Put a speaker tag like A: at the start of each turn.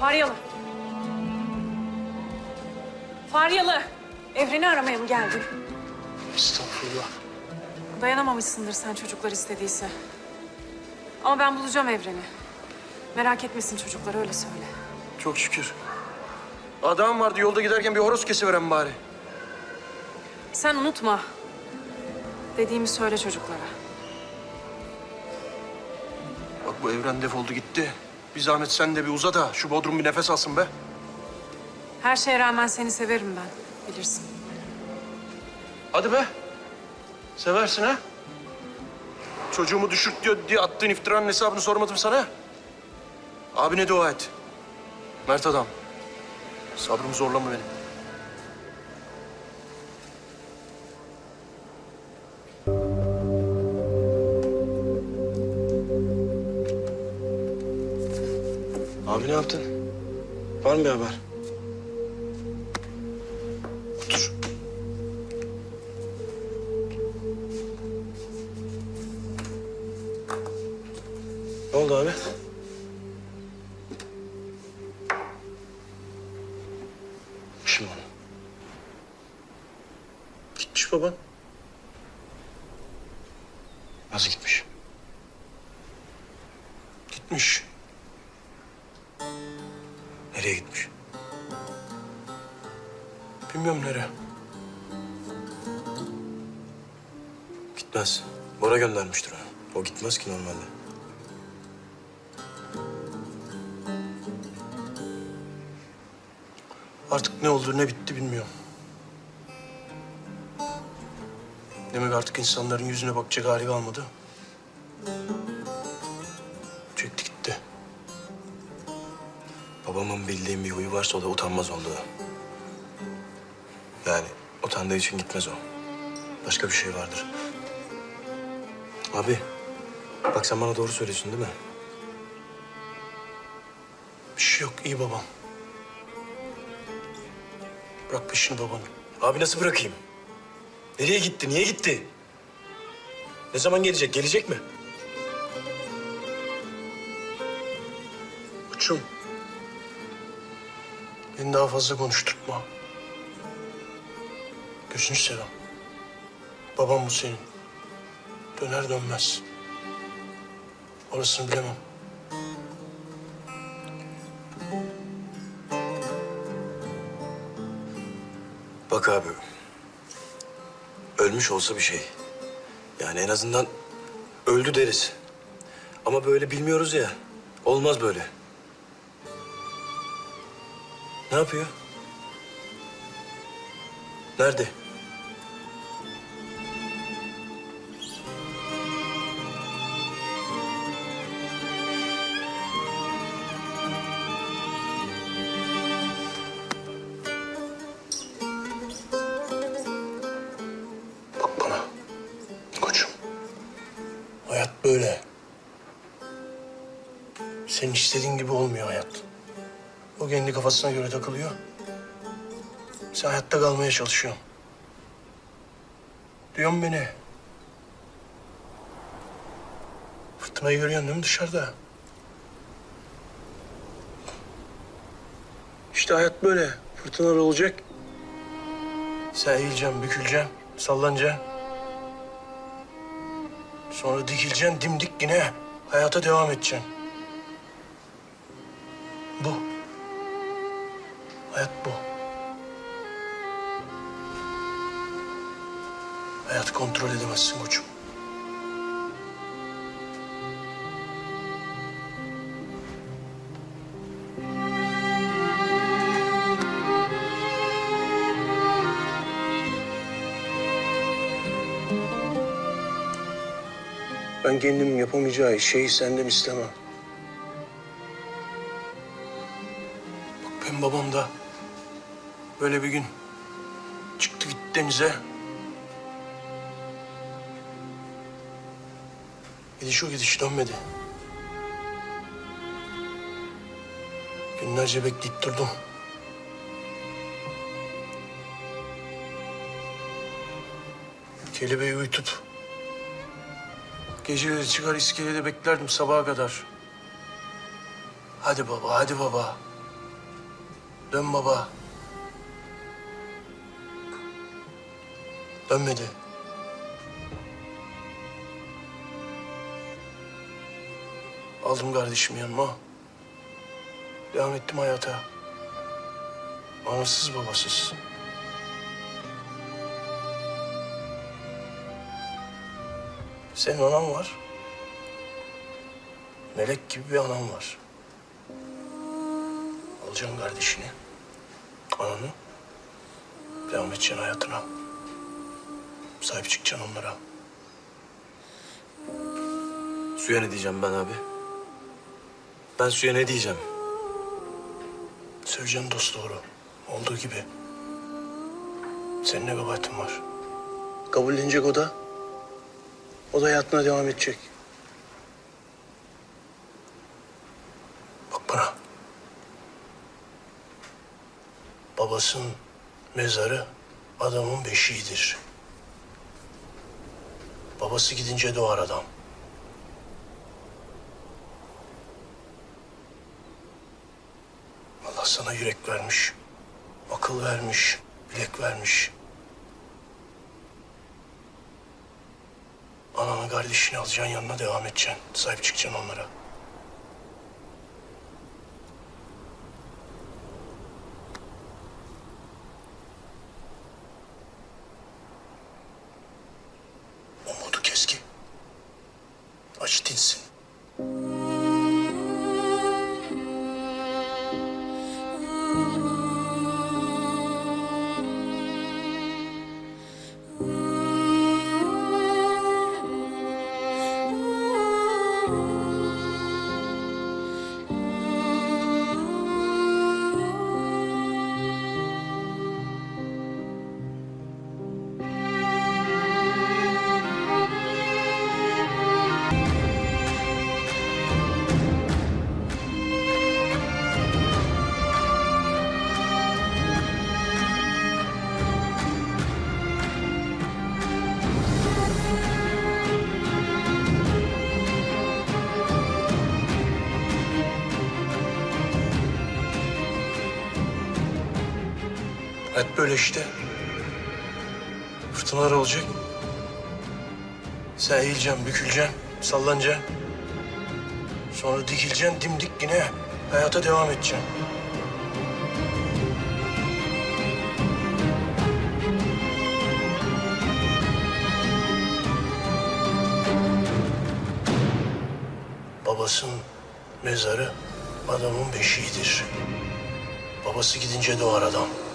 A: Faryalı. Faryalı. Evreni aramaya mı geldin?
B: Estağfurullah.
A: Dayanamamışsındır sen çocuklar istediyse. Ama ben bulacağım Evreni. Merak etmesin çocuklar öyle söyle.
B: Çok şükür. Adam vardı yolda giderken bir horoz kesiveren bari.
A: Sen unutma. Dediğimi söyle çocuklara.
B: Bak bu evren defoldu gitti. Bir zahmet sen de bir uza da şu Bodrum bir nefes alsın be.
A: Her şeye rağmen seni severim ben. Bilirsin.
B: Hadi be. Seversin ha? Çocuğumu düşürt diyor diye attığın iftiranın hesabını sormadım sana. Abine dua et. Mert adam. Sabrımı zorlama benim. Ne yaptın? Var mı bir haber? Otur. Ne oldu abi? Şimdi onu. Gitmiş baban. Nasıl gitmiş? Gitmiş. Nereye gitmiş? Bilmiyorum nereye. Gitmez. Bora göndermiştir onu. O gitmez ki normalde. Artık ne oldu ne bitti bilmiyorum. Demek artık insanların yüzüne bakacak hali kalmadı.
C: Babamın bildiğim bir huyu varsa o da utanmaz oldu. Yani utandığı için gitmez o. Başka bir şey vardır. Abi, bak sen bana doğru söylüyorsun değil mi?
B: Bir şey yok iyi babam. Bırak peşini babanın.
C: Abi nasıl bırakayım? Nereye gitti, niye gitti? Ne zaman gelecek, gelecek mi?
B: Uçum. Beni daha fazla konuşturtma. Gözünü seveyim. Babam bu senin. Döner dönmez. Orasını bilemem.
C: Bak abi, ölmüş olsa bir şey. Yani en azından öldü deriz. Ama böyle bilmiyoruz ya, olmaz böyle. Ne yapıyor? Nerede?
B: Bak bana. Koçum. Hayat böyle. Senin istediğin gibi olmuyor hayat. O kendi kafasına göre takılıyor. Sen hayatta kalmaya çalışıyorsun. Diyorsun beni. Fırtınayı görüyorsun değil mi dışarıda? İşte hayat böyle. Fırtınalar olacak. Sen eğileceksin, büküleceksin, sallanacaksın. Sonra dikileceksin dimdik yine hayata devam edeceksin. Bu. Hayat bu. Hayatı kontrol edemezsin koçum. Ben kendim yapamayacağı şeyi senden istemem. Bak benim babam da böyle bir gün çıktı gitti denize. Gidiş o gidiş dönmedi. Günlerce bekleyip durdum. Kelebeği uyutup Geceleri çıkar iskelede beklerdim sabaha kadar. Hadi baba, hadi baba. Dön baba. Dönmedi. Aldım kardeşimi yanıma. Devam ettim hayata. Anasız babasız. Senin anan var. Melek gibi bir anan var. Alacaksın kardeşini, ananı. Devam edeceksin hayatına. Sahip çıkacaksın onlara.
C: Suya ne diyeceğim ben abi? Ben suya ne diyeceğim?
B: Söyleyeceğin dost doğru. Olduğu gibi. Senin ne kabahatin var? Kabullenecek o da. O da hayatına devam edecek. Bak bana. Babasının mezarı adamın beşiğidir. Babası gidince doğar adam. Allah sana yürek vermiş, akıl vermiş, bilek vermiş. Ananı kardeşini alacaksın yanına devam edeceksin. Sahip çıkacaksın onlara. Aç Hayat böyle işte. Fırtınalar olacak. Sen eğileceksin, büküleceksin, sallanacaksın. Sonra dikileceksin dimdik yine hayata devam edeceksin. Babasının mezarı adamın beşiğidir. Babası gidince doğar adam.